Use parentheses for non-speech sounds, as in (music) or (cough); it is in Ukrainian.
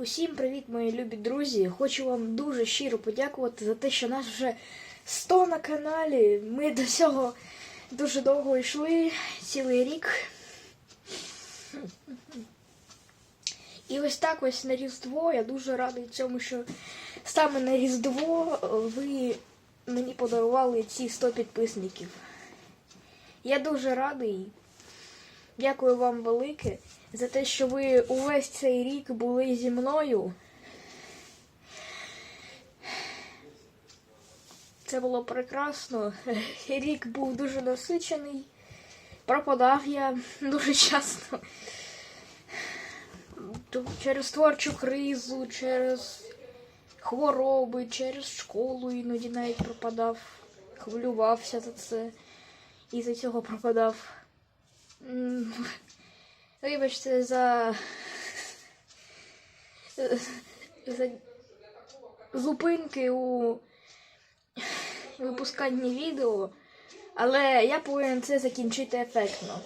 Усім привіт, мої любі друзі! Хочу вам дуже щиро подякувати за те, що нас вже 100 на каналі. Ми до цього дуже довго йшли, цілий рік. І ось так ось на Різдво. Я дуже радий цьому, що саме на Різдво ви мені подарували ці 100 підписників. Я дуже радий. Дякую вам велике за те, що ви увесь цей рік були зі мною. Це було прекрасно. (laughs) Рік був дуже насичений. Пропадав я дуже часто. Через творчу кризу, через хвороби, через школу іноді навіть пропадав. Хвилювався за це. І за цього пропадав. Вибачте за. за зупинки у випусканні відео, але я повинен це закінчити ефектно.